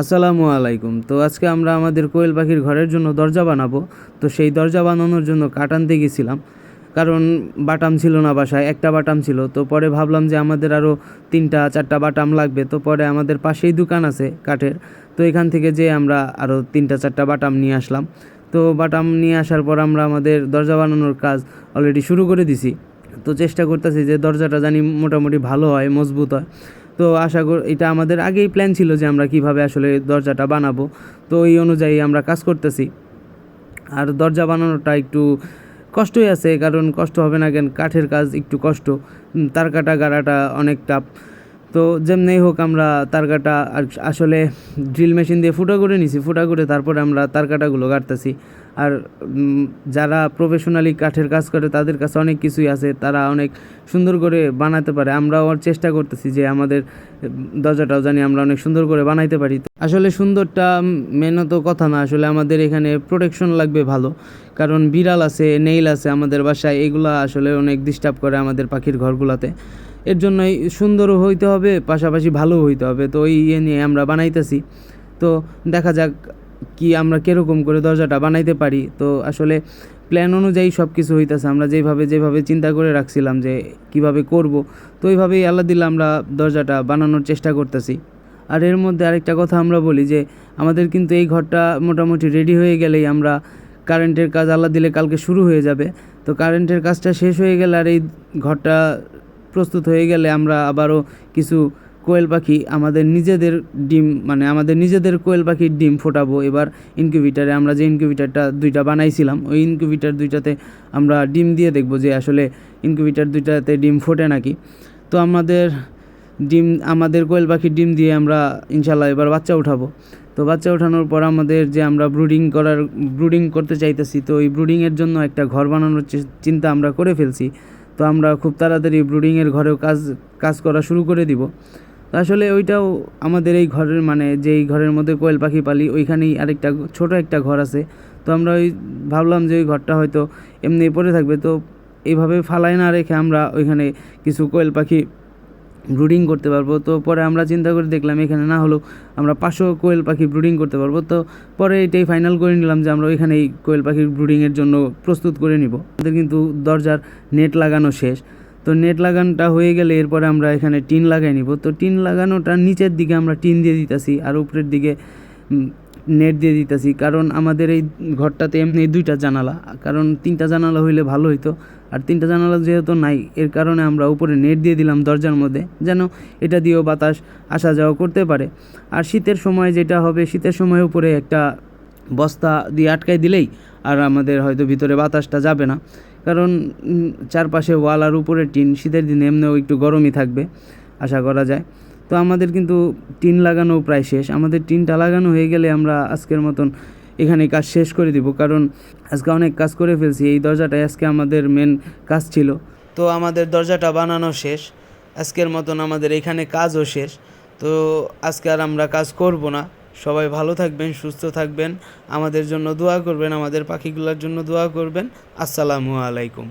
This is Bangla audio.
আসসালামু আলাইকুম। তো আজকে আমরা আমাদের কোয়েল পাখির ঘরের জন্য দরজা বানাবো। তো সেই দরজা বানানোর জন্য কাঠ আনতে গেছিলাম। কারণ বাটাম ছিল না বাসায়, একটা বাটাম ছিল। তো পরে ভাবলাম যে আমাদের আরও তিনটা, চারটা বাটাম লাগবে। তো পরে আমাদের পাশেই দোকান আছে কাঠের। তো এখান থেকে যে আমরা আরও তিনটা, চারটা বাটাম নিয়ে আসলাম। তো বাটাম নিয়ে আসার পর আমরা আমাদের দরজা বানানোর কাজ অলরেডি শুরু করে দিছি। তো চেষ্টা করতেছি যে দরজাটা জানি মোটামুটি ভালো হয়, মজবুত হয়। তো আশা করি, এটা আমাদের আগেই প্ল্যান ছিল যে আমরা কীভাবে আসলে দরজাটা বানাবো। তো এই অনুযায়ী আমরা কাজ করতেছি। আর দরজা বানানোটা একটু কষ্টই আছে, কারণ কষ্ট হবে না কেন? কাঠের কাজ একটু কষ্ট। তার কাটা গাড়াটা অনেক টাফ তো যেমনি হোক আমরা তার কাটা আসলে ড্রিল মেশিন দিয়ে ফুটা করে নিছি, ফুটা করে তারপরে আমরা তার কাটাগুলো কাটতেছি। আর যারা প্রফেশনালি কাঠের কাজ করে তাদের কাছে অনেক কিছুই আছে, তারা অনেক সুন্দর করে বানাতে পারে। আমরাও চেষ্টা করতেছি যে আমাদের দরজাটাও জানি আমরা অনেক সুন্দর করে বানাইতে পারি। আসলে সুন্দরটা মেনত কথা না, আসলে আমাদের এখানে প্রোটেকশন লাগবে ভালো। কারণ বিড়াল আছে নেইল আছে আমাদের বাসায়, এগুলা আসলে অনেক ডিস্টার্ব করে আমাদের পাখির ঘরগুলোতে। এর জন্যই সুন্দরও হইতে হবে, পাশাপাশি ভালোও হইতে হবে। তো ওই ইয়ে নিয়ে আমরা বানাইতেছি। তো দেখা যাক কি আমরা কীরকম করে দরজাটা বানাইতে পারি। তো আসলে প্ল্যান অনুযায়ী সব কিছু হইতেছে। আমরা যেভাবে যেভাবে চিন্তা করে রাখছিলাম যে কীভাবে করব, তো ওইভাবেই আল্লাহ দিল্লা আমরা দরজাটা বানানোর চেষ্টা করতেছি। আর এর মধ্যে আরেকটা কথা আমরা বলি যে, আমাদের কিন্তু এই ঘরটা মোটামুটি রেডি হয়ে গেলেই আমরা কারেন্টের কাজ আল্লাহ দিলে কালকে শুরু হয়ে যাবে। তো কারেন্টের কাজটা শেষ হয়ে গেলে আর এই ঘরটা প্রস্তুত হয়ে গেলে আমরা আবারও কিছু কোয়েল পাখি আমাদের নিজেদের ডিম মানে আমাদের নিজেদের কোয়েল পাখির ডিম ফোটাবো। এবার ইনকিউবেটারে আমরা যে ইনকিউবেটারটা দুইটা বানাইছিলাম, ওই ইনকিউবেটার দুইটাতে আমরা ডিম দিয়ে দেখব যে আসলে ইনকিউবেটার দুইটাতে ডিম ফোটে নাকি। তো আমাদের ডিম, আমাদের কোয়েল পাখির ডিম দিয়ে আমরা ইনশাল্লাহ এবার বাচ্চা উঠাবো। তো বাচ্চা ওঠানোর পর আমাদের যে আমরা ব্রুডিং করার ব্রুডিং করতে চাইতেছি, তো এই ব্রুডিংয়ের জন্য একটা ঘর বানানোর চিন্তা আমরা করে ফেলছি। তো আমরা খুব তাড়াতাড়ি ব্রুডিংয়ের ঘরেও কাজ কাজ করা শুরু করে দিব। তো আসলে ওইটাও আমাদের এই ঘরের মানে যেই ঘরের মধ্যে কোয়েল পাখি পালি, ওইখানেই আরেকটা ছোট একটা ঘর আছে। তো আমরা ওই ভাবলাম যে ওই ঘরটা হয়তো এমনি পড়ে থাকবে। তো এইভাবে ফালাই না রেখে আমরা ওইখানে কিছু কোয়েল পাখি ব্রুডিং করতে পারব। তো পরে আমরা চিন্তা করে দেখলাম এখানে না হলেও আমরা পাঁচশো কোয়েল পাখি ব্রুডিং করতে পারব। তো পরে এটাই ফাইনাল করে নিলাম যে আমরা ওইখানেই কোয়েল পাখির ব্রুডিংয়ের জন্য প্রস্তুত করে নিব। আমাদের কিন্তু দরজার নেট লাগানো শেষ। তো নেট লাগানোটা হয়ে গেলে এরপরে আমরা এখানে টিন লাগাই নিব। তো টিন লাগানোটা নিচের দিকে আমরা টিন দিয়ে দিতেছি আর উপরের দিকে নেট দিয়ে দিতেছি। কারণ আমাদের এই ঘরটাতে এমনি দুইটা জানালা। কারণ তিনটা জানালা হইলে ভালো হইতো। আর তিনটা জানালা যেহেতু নাই, এর কারণে আমরা উপরে নেট দিয়ে দিলাম দরজার মধ্যে, যেন এটা দিয়েও বাতাস আসা যাওয়া করতে পারে। আর শীতের সময় যেটা হবে, শীতের সময় উপরে একটা বস্তা দিয়ে আটকাই দিলেই আর আমাদের হয়তো ভিতরে বাতাসটা যাবে না। কারণ চারপাশে ওয়াল আর উপরে টিন, শীতের দিনে এমনিও একটু গরমই থাকবে, আশা করা যায়। তো আমাদের কিন্তু টিন লাগানো প্রায় শেষ। আমাদের টিনটা লাগানো হয়ে গেলে আমরা আজকের মতন এখানে কাজ শেষ করে দিব। কারণ আজকে অনেক কাজ করে ফেলছি। এই দরজাটাই আজকে আমাদের মেন কাজ ছিল। তো আমাদের দরজাটা বানানো শেষ। আজকের মতন আমাদের এখানে কাজও শেষ। তো আজকে আর আমরা কাজ করব না। সবাই ভালো থাকবেন, সুস্থ থাকবেন। আমাদের জন্য দোয়া করবেন, আমাদের পাখিগুলোর জন্য দোয়া করবেন। আসসালামু আলাইকুম।